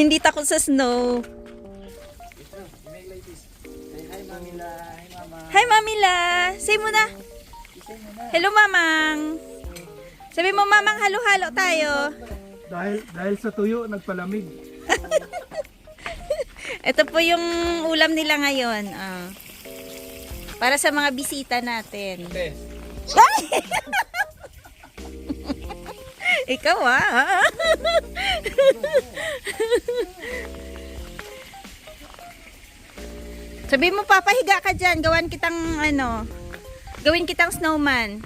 Hindi takot sa snow. Hi, Mami La. Hi, Mama. Hi, Mami La. Say mo na. Say mo na. Hello, Mamang. Sabi mo, Mamang, halo-halo tayo. Dahil dahil sa tuyo nagpalamig. Ito po yung ulam nila ngayon. ah. para sa mga bisita natin. Bes. Ikaw ah. Sabi mo, papahiga ka dyan. Gawan kitang ano. Gawin kitang snowman.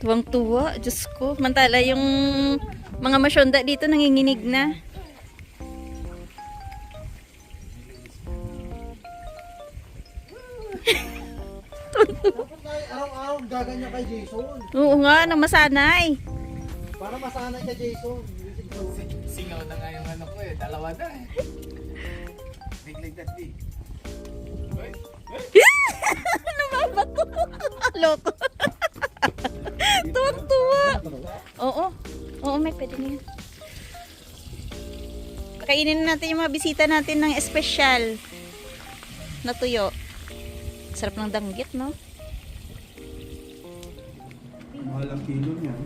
Tuwang-tuwa. Diyos ko. Mantala yung mga masyonda dito nanginginig na. Kay Jason. Oo nga, nang masanay. Para masanay ka Jason. Singaw na nga yung ano ko eh, dalawa na eh. Big like that big. ano ba ba to? Loko. Tuwa-tuwa. Oo. Oo, may pwede na yan. Kainin na natin yung mga bisita natin ng espesyal na tuyo. Sarap ng danggit, no? Mahal ang kilo niyan.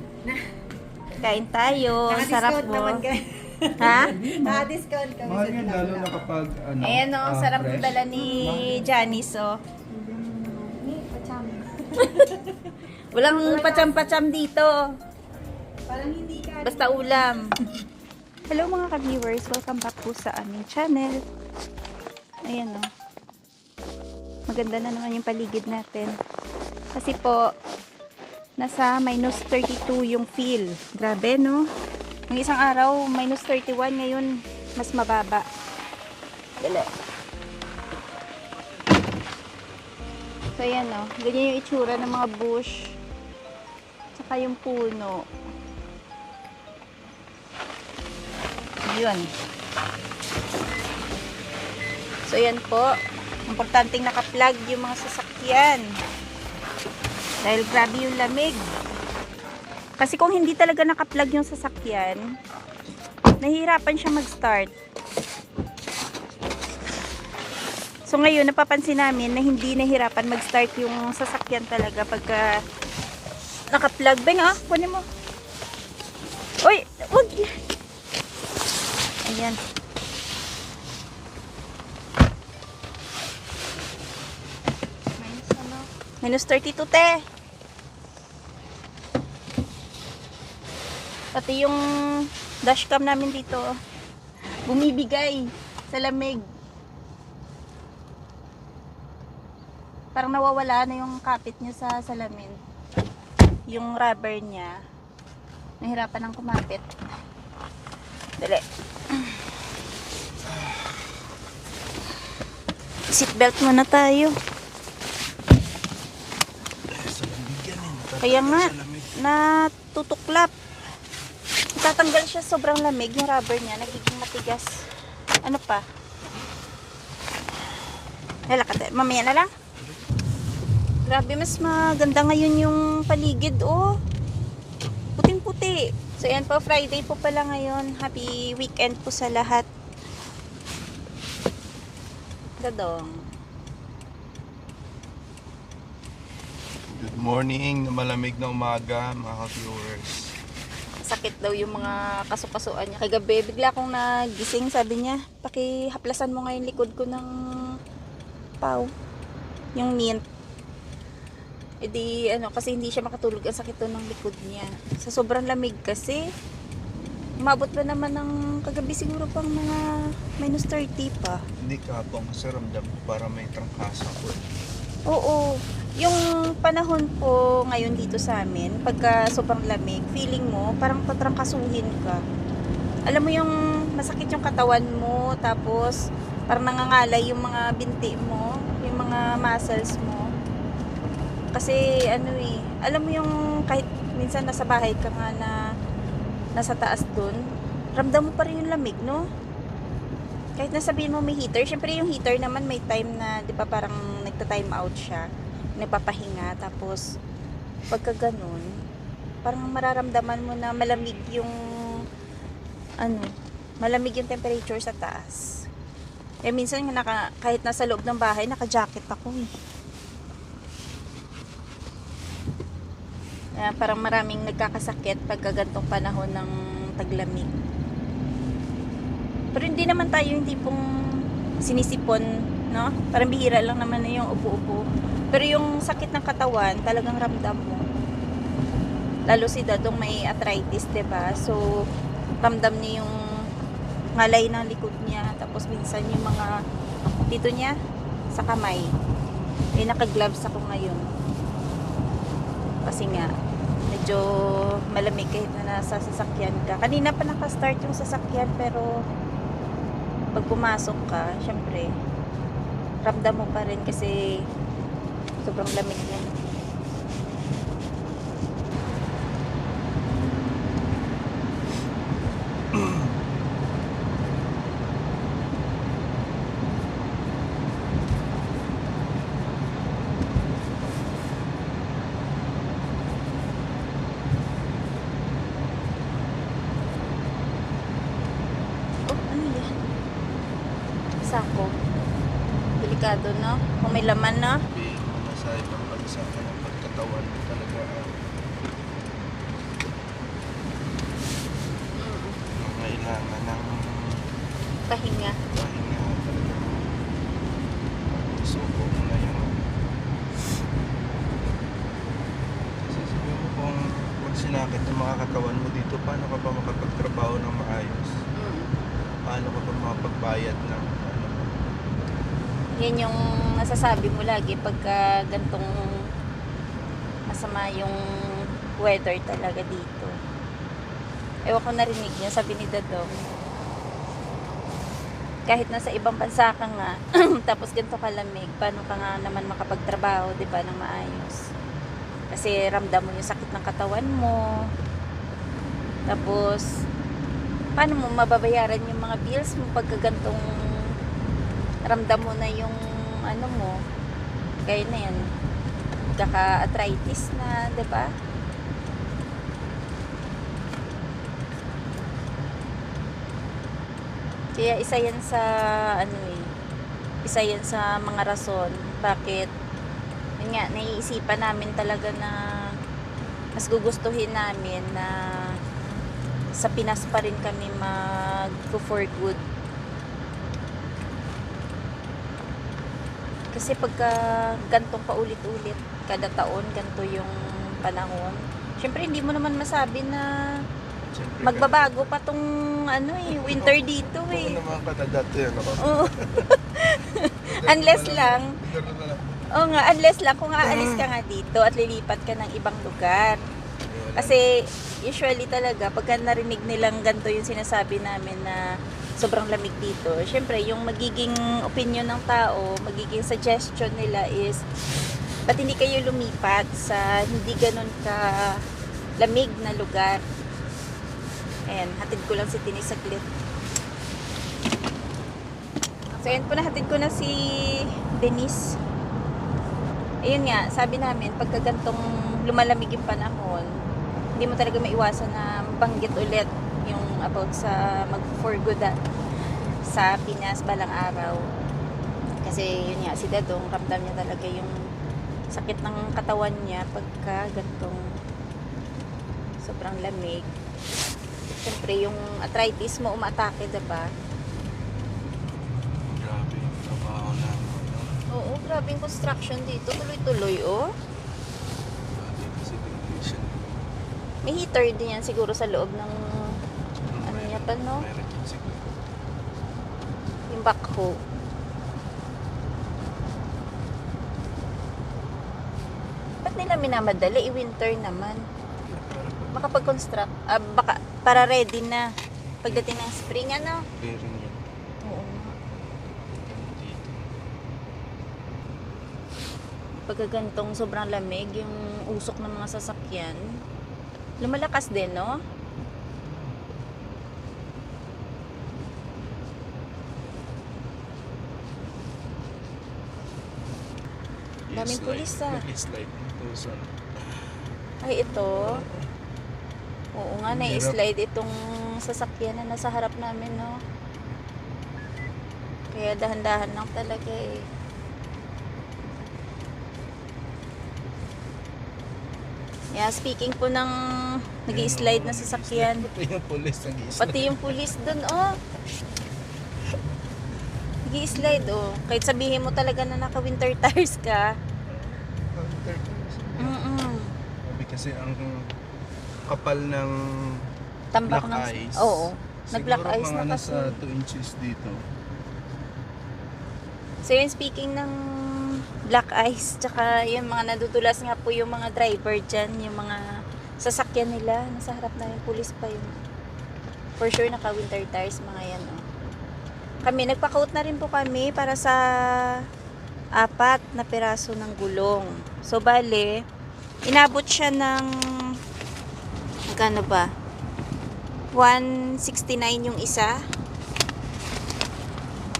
Kain tayo. Sarap mo. Ha? Naka-discount kami Mahal yan lalo na kapag ano. Ayan o, ah, sarap fresh. dala ni Janice, oh. Walang pacham-pacham dito. Parang hindi ka. Basta ulam. Hello mga ka-viewers, welcome back po sa aming channel. Ayan o. Maganda na naman yung paligid natin. Kasi po, nasa minus 32 yung feel. Grabe no? Yung isang araw, minus 31. Ngayon, mas mababa. Dali. So ayan o. Ganyan yung itsura ng mga bush. Tsaka yung puno. Yun. So, yan po. Importanteng naka-plug yung mga sasakyan. Dahil grabe yung lamig. Kasi kung hindi talaga naka-plug yung sasakyan, nahihirapan siya mag-start. So, ngayon, napapansin namin na hindi nahihirapan mag-start yung sasakyan talaga pagka naka-plug. Beng, ah, kunin mo. Uy, wag. Ayan. Minus 32, te. Pati yung dashcam namin dito, bumibigay sa lamig. Parang nawawala na yung kapit niya sa salamin. Yung rubber niya, nahirapan ng kumapit. Dali. Seatbelt muna tayo. Kaya nga, natutuklap. Tatanggal siya sobrang lamig. Yung rubber niya, nagiging matigas. Ano pa? Hala ka, te. mamaya na lang. Grabe, mas maganda ngayon yung paligid, oh. Puting-puti. So, yan po, Friday po pala ngayon. Happy weekend po sa lahat. Gadong. Good morning, malamig na umaga mga viewers. Sakit daw yung mga kasukasuan niya. Kagabi, bigla akong nagising, sabi niya, pakihaplasan mo ngayon likod ko ng pau. Yung mint. E di, ano, kasi hindi siya makatulog. Ang sakit ng likod niya. Sa sobrang lamig kasi, umabot pa naman ng kagabi siguro pang mga minus 30 pa. Hindi ka habang kasi ramdam ko para may trangkasa ko. Oo. Yung panahon po ngayon dito sa amin, pagka sobrang lamig, feeling mo parang patrangkasuhin ka. Alam mo yung masakit yung katawan mo, tapos parang nangangalay yung mga binti mo, yung mga muscles mo. Kasi ano eh, alam mo yung kahit minsan nasa bahay ka nga na nasa taas dun, ramdam mo pa rin yung lamig, no? kahit nasabihin mo may heater, syempre yung heater naman may time na, di ba parang nagta-time out siya, nagpapahinga, tapos pagka ganun, parang mararamdaman mo na malamig yung ano, malamig yung temperature sa taas. Eh minsan naka, kahit nasa loob ng bahay, naka-jacket ako eh. Kaya parang maraming nagkakasakit pagka gantong panahon ng taglamig. Pero hindi naman tayo yung tipong sinisipon, no? Parang bihira lang naman na yung upo-upo. Pero yung sakit ng katawan, talagang ramdam mo. Lalo si Dadong may arthritis, ba? So, ramdam niya yung ngalay ng likod niya. Tapos minsan yung mga dito niya sa kamay. Eh, naka-gloves ako ngayon. Kasi nga, medyo malamig kahit na nasa sasakyan ka. Kanina pa naka-start yung sasakyan pero pag pumasok ka, syempre, ramdam mo pa rin kasi sobrang lamig niya. Oh, ano? Sako. Delikado, no? Kung may laman, no? Na sa ibang bansa ka ng pagkatawan mo talaga ang kailangan ng Pahinga. pahinga talaga. Suko mo na yun. Kasi sabi mo kung pag sinakit ng mga katawan mo dito, paano ka pa makapagtrabaho ng maayos? Mm. Paano ka pa makapagbayad ng ano? Yan yung nasasabi mo lagi pagka gantong masama yung weather talaga dito. Ewan ko narinig niya, sabi ni Dadong. Kahit nasa ibang bansa ka nga, tapos ganito kalamig, paano ka nga naman makapagtrabaho, di ba, ng maayos? Kasi ramdam mo yung sakit ng katawan mo. Tapos, paano mo mababayaran yung mga bills mo pagka gantong ramdam mo na yung ano mo kaya na yan kaka-arthritis na, 'di ba? Kaya isa yan sa ano eh, isa yan sa mga rason bakit nga, naiisipan namin talaga na mas gugustuhin namin na sa Pinas pa rin kami mag for good Kasi pagka gantong paulit-ulit, kada taon, ganto yung panahon. Syempre, hindi mo naman masabi na Siyempre, magbabago pa tong ano eh, winter dito Oo eh. naman ka dati yan ako. Oo. Unless lang, oo nga, unless lang kung aalis ka nga dito at lilipat ka ng ibang lugar. Kasi usually talaga, pagka narinig nilang ganito yung sinasabi namin na sobrang lamig dito, syempre yung magiging opinion ng tao, magiging suggestion nila is, ba't hindi kayo lumipat sa hindi ganun ka lamig na lugar? Ayan, hatid ko lang si Tini saglit. So, ayan po nahatid ko na si Denise. Ayun nga, sabi namin, pagka gantong lumalamig yung panahon, hindi mo talaga maiwasan na banggit ulit yung about sa mag for good at sa Pinas balang araw. Kasi yun nga, si Dadong, ramdam niya talaga yung sakit ng katawan niya pagka gantong sobrang lamig. Siyempre, yung arthritis mo umatake, diba? Grabe yung trabaho na. ano, Oo, grabe yung construction dito. Tuloy-tuloy, oh. Grabe kasi condition. May heater din yan siguro sa loob ng ano. Yung backhoe. Ba't nila minamadali? I-winter naman. Makapag-construct. Ah, baka, para ready na. Pagdating ng spring, ano? Bearing yan. Oo. Dito. Pagka gantong sobrang lamig, yung usok ng mga sasakyan, lumalakas din, no? Daming pulis, ah. It's like 2,000. Ay, ito. Oo nga, Ang na-slide itong sasakyan na nasa harap namin, no? Kaya dahan-dahan lang talaga eh. Yeah, speaking po ng nag slide na sasakyan. Pati yung police nag Pati yung pulis dun, oh. nag slide oh. Kahit sabihin mo talaga na naka-winter tires ka. Mm-mm. Sabi kasi ang kapal ng Tambak black ng... ice. Oo. Nag-black Siguro ice mga na kasi. nasa 2 inches dito. So yun, speaking ng black ice, tsaka yung mga nadudulas nga po yung mga driver dyan, yung mga sasakyan nila, nasa harap na yung pulis pa yun. For sure, naka-winter tires mga yan. Oh. Kami, nagpa-coat na rin po kami para sa apat na piraso ng gulong. So, bale, inabot siya ng magkano ba? 169 yung isa.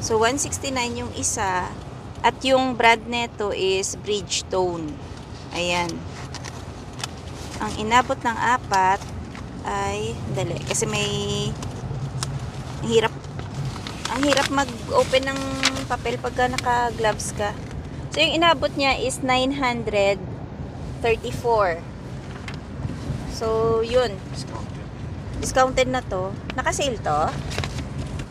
So, 169 yung isa. At yung brand neto is Bridgestone. Ayan. Ang inabot ng apat ay, dali, kasi may hirap ang hirap mag-open ng papel pagka naka-gloves ka. So, yung inabot niya is 934. So, yun. Discounted. Na to. Naka-sale to.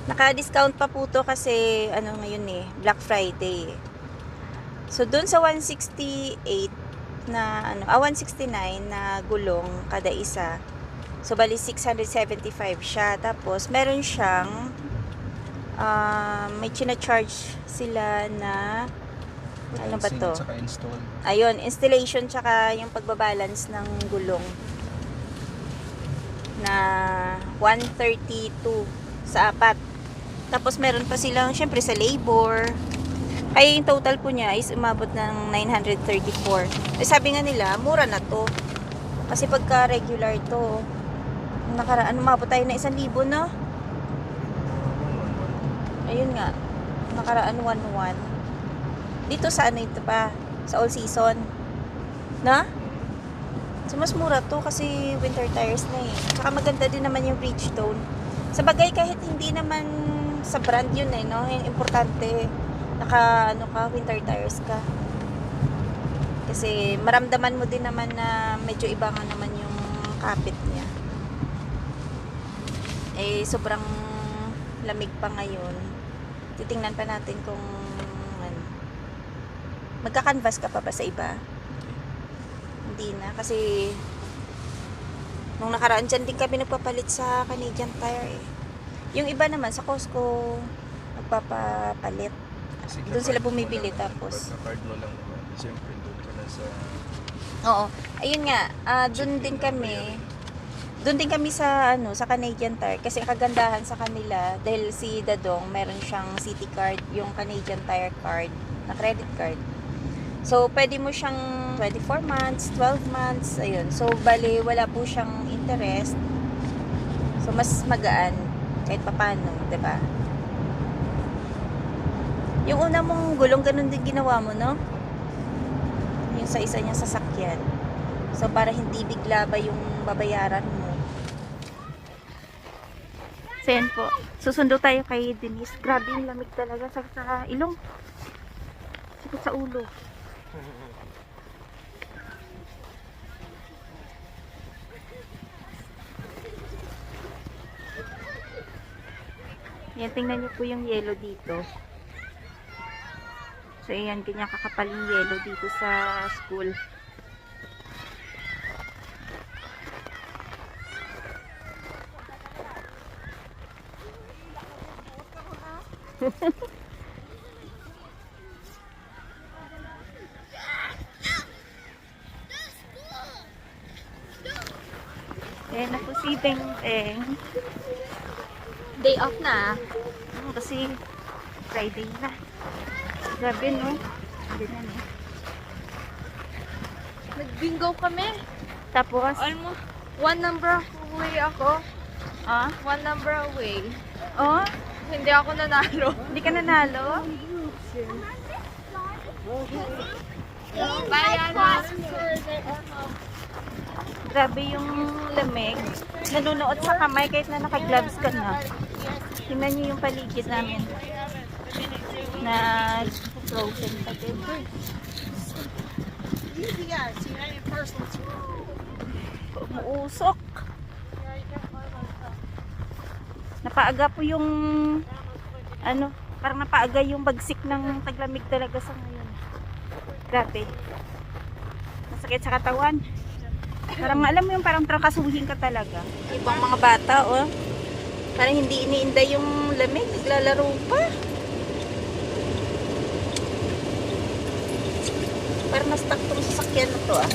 Naka-discount pa po to kasi ano ngayon eh, Black Friday. So doon sa 168 na ano, ah 169 na gulong kada isa. So bali 675 siya. Tapos meron siyang um, may china-charge sila na Ano ba Balancing to? at saka install. ayun, installation tsaka yung pagbabalance ng gulong na 132 sa apat. Tapos meron pa silang syempre sa labor. Kaya yung total po niya is umabot ng 934. Eh, sabi nga nila, mura na to. Kasi pagka regular to, nakaraan, umabot tayo na 1,000 no? Ayun nga, nakaraan 1,1. Dito sa ano ito pa, sa all season. Na? So, mas mura to kasi winter tires na eh. Tsaka maganda din naman yung Bridgestone. Sa bagay, kahit hindi naman sa brand yun eh, no? Yung importante, naka, ano ka, winter tires ka. Kasi maramdaman mo din naman na medyo iba nga naman yung kapit niya. Eh, sobrang lamig pa ngayon. Titingnan pa natin kung. Magka-canvas ka pa ba sa iba? Hindi na. Kasi nung nakaraan dyan din kami nagpapalit sa Canadian Tire eh. Yung iba naman sa Costco nagpapapalit. Kasi Doon sila bumibili, lang, tapos- Pagka-card mo lang naman. Siyempre doon ka na sa... Oo. Ayun nga, ah doon din kami. Doon din kami sa ano, sa Canadian Tire kasi kagandahan sa kanila dahil si Dadong meron siyang City Card, yung Canadian Tire card na credit card. So, pwede mo siyang 24 months, 12 months, ayun. So, bali, wala po siyang interest. So, mas magaan kahit papano, ba? Yung una mong gulong, ganun din ginawa mo, no? Yung sa isa niyang sasakyan. So, para hindi bigla ba yung babayaran mo. So, yan po. Susundo tayo kay Denise. Grabe yung lamig talaga sa, sa ilong. Sakit sa ulo. Yan, tingnan niyo po yung yellow dito. So, ayan, ganyan kakapal yung yellow dito sa school. Ayan na po si Beng Beng. Day off na. Oo, kasi Friday na. Grabe, no? Ganyan. Nag-bingo kami. Tapos, Almost one number away ako. ah, One number away. oh, Hindi ako nanalo. hindi ka nanalo? Grabe yung lamig. Nanunood sa kamay kahit na naka-gloves ka na. Tingnan niyo yung paligid namin. Na frozen pa din. Umuusok. Napaaga po yung ano, parang napaaga yung bagsik ng taglamig talaga sa ngayon. Grabe. Masakit sa katawan. Parang alam mo yung parang trakasuhin ka talaga. Ibang mga bata, oh. Parang hindi iniinda yung lamig. Naglalaro pa. Na-stuck tong sasakyan na to, ah.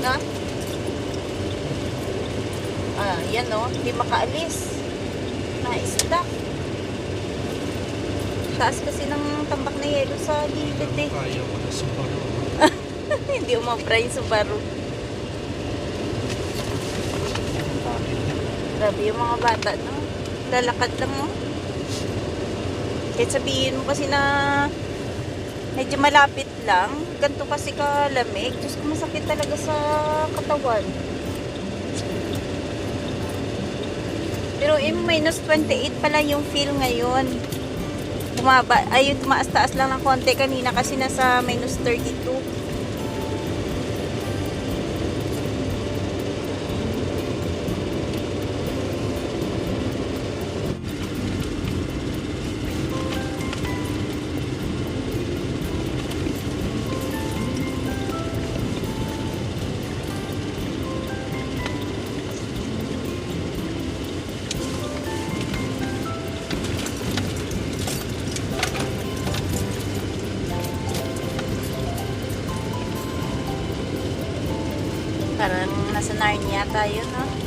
No? Ah, yan, oh. Hindi makaalis. Na-stuck. Taas kasi ng tambak na yelo sa gilid, eh. Kaya mo na Subaru. hindi umabra yung Subaru. Grabe yung mga bata, no? Lalakad lang, no? Kahit sabihin mo kasi na medyo malapit lang, ganito kasi kalamig. Diyos ko, masakit talaga sa katawan. Pero eh, minus 28 pala yung feel ngayon. Bumaba, ay, tumaas-taas lang ng konti kanina kasi nasa minus 32. Nasa Narnia tayo, no?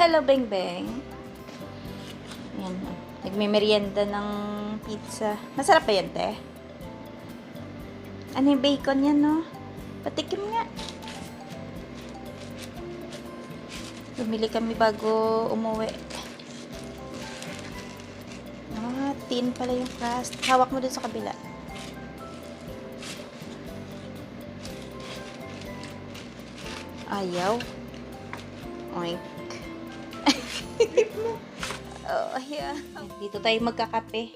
Hello, Beng Beng. Yan. Nagmimerienda ng pizza. Masarap ba yan, te? Ano yung bacon yan, no? Patikim nga. Bumili kami bago umuwi. Ah, tin pala yung crust. Hawak mo dun sa kabila. Ayaw. Oink. Oh, yeah. Dito tayo magkakape.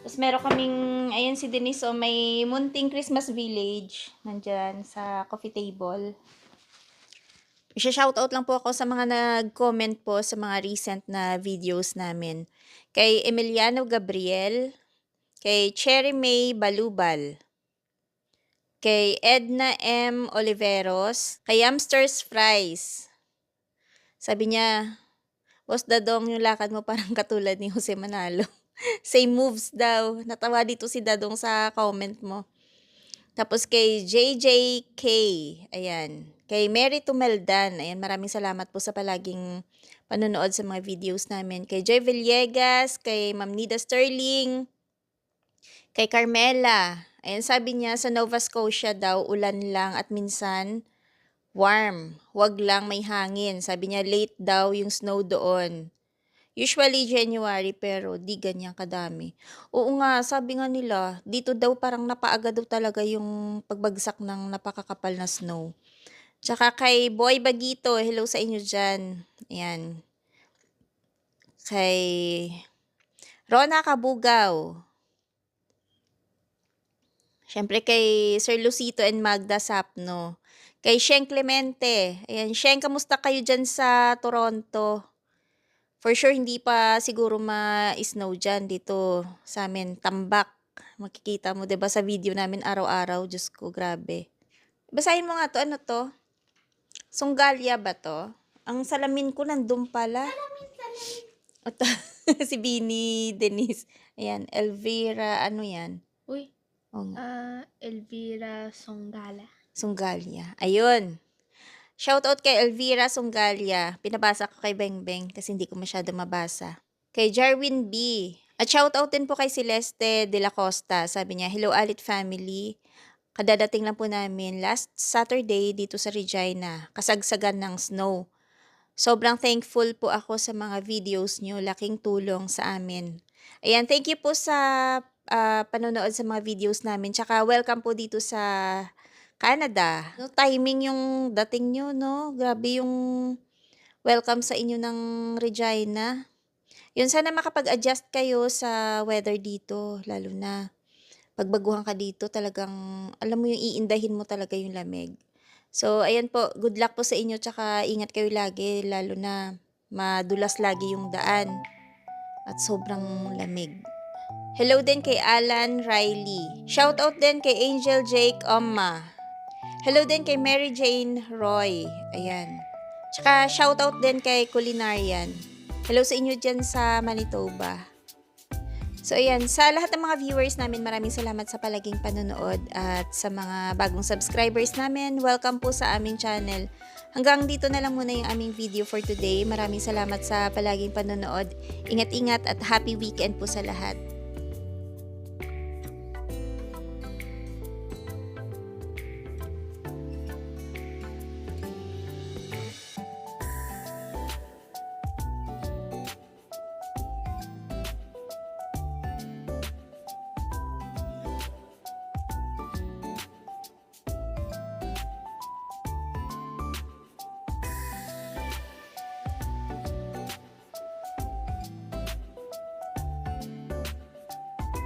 Tapos meron kaming, ayan si Denise, oh, may munting Christmas village. Nandyan sa coffee table. Isha-shoutout lang po ako sa mga nag-comment po sa mga recent na videos namin. Kay Emiliano Gabriel, kay Cherry May Balubal, kay Edna M. Oliveros, kay Hamsters Fries. Sabi niya, Dadong, yung lakad mo parang katulad ni Jose Manalo. Same moves daw. Natawa dito si Dadong sa comment mo. Tapos kay JJK, ayan. Kay Mary Tumeldan, ayan, maraming salamat po sa palaging panonood sa mga videos namin. Kay Joy Villegas, kay Ma'am Nida Sterling, kay Carmela. Ayan, sabi niya, sa Nova Scotia daw, ulan lang at minsan warm. Huwag lang may hangin. Sabi niya, late daw yung snow doon. Usually January pero di ganyan kadami. Oo nga, sabi nga nila, dito daw parang napaaga daw talaga yung pagbagsak ng napakakapal na snow. Tsaka kay Boy Bagito, hello sa inyo dyan. Ayan. Kay Rona Kabugaw. Siyempre kay Sir Lucito and Magda Sapno. Kay Sheng Clemente. Ayan, Sheng, kamusta kayo dyan sa Toronto? For sure, hindi pa siguro ma-snow dyan dito sa amin. Tambak. Makikita mo, ba sa video namin araw-araw. Diyos ko, grabe. Basahin mo nga to. Ano to? Sunggalya ba to? Ang salamin ko nandun pala. Ito, si Bini Denise. Ayan, Elvira, ano yan? Uy, Oh, ah, Elvira Songgala. Sunggalya. Ayun. Shoutout kay Elvira Sunggalya. Pinabasa ko kay Beng Beng kasi hindi ko masyado mabasa. Kay Jarwin B. At shoutout din po kay Celeste de la Costa. Sabi niya, Hello Alit family. Kadadating lang po namin last Saturday dito sa Regina. Kasagsagan ng snow. Sobrang thankful po ako sa mga videos nyo. Laking tulong sa amin. Ayan, thank you po sa ah, panonood sa mga videos namin. Tsaka welcome po dito sa Canada. No, timing yung dating nyo, no? Grabe yung welcome sa inyo ng Regina. Yun, sana makapag-adjust kayo sa weather dito, lalo na pagbaguhan ka dito, talagang, alam mo yung iindahin mo talaga yung lamig. So, ayan po, good luck po sa inyo, tsaka ingat kayo lagi, lalo na madulas lagi yung daan at sobrang lamig. Hello din kay Alan Riley. Shoutout din kay Angel Jake Omma. Hello din kay Mary Jane Roy. Ayan. Tsaka shoutout din kay Culinarian. Hello sa inyo dyan sa Manitoba. So ayan, sa lahat ng mga viewers namin, maraming salamat sa palaging panonood at sa mga bagong subscribers namin, welcome po sa aming channel. Hanggang dito na lang muna yung aming video for today. Maraming salamat sa palaging panonood. Ingat-ingat at happy weekend po sa lahat.